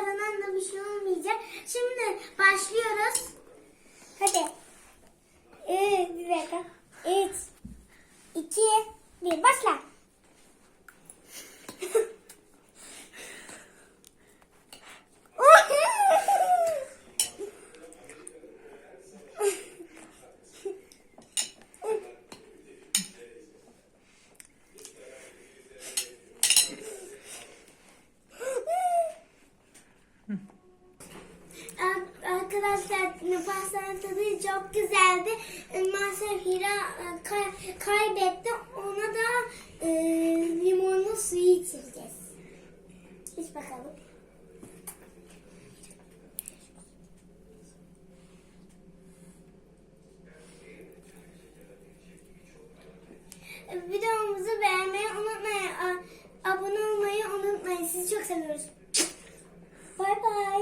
kazanan da bir şey olmayacak. Şimdi başlıyoruz. Hadi. Ee, bir dakika. 3, 2, 1 başla. Pastanın tadı çok güzeldi. E, Maalesef Hira e, kay- kaybetti. Ona da e, limonlu suyu içireceğiz. İç bakalım. Videomuzu beğenmeyi unutmayın. Abone olmayı unutmayın. Sizi çok seviyoruz. Bay bay.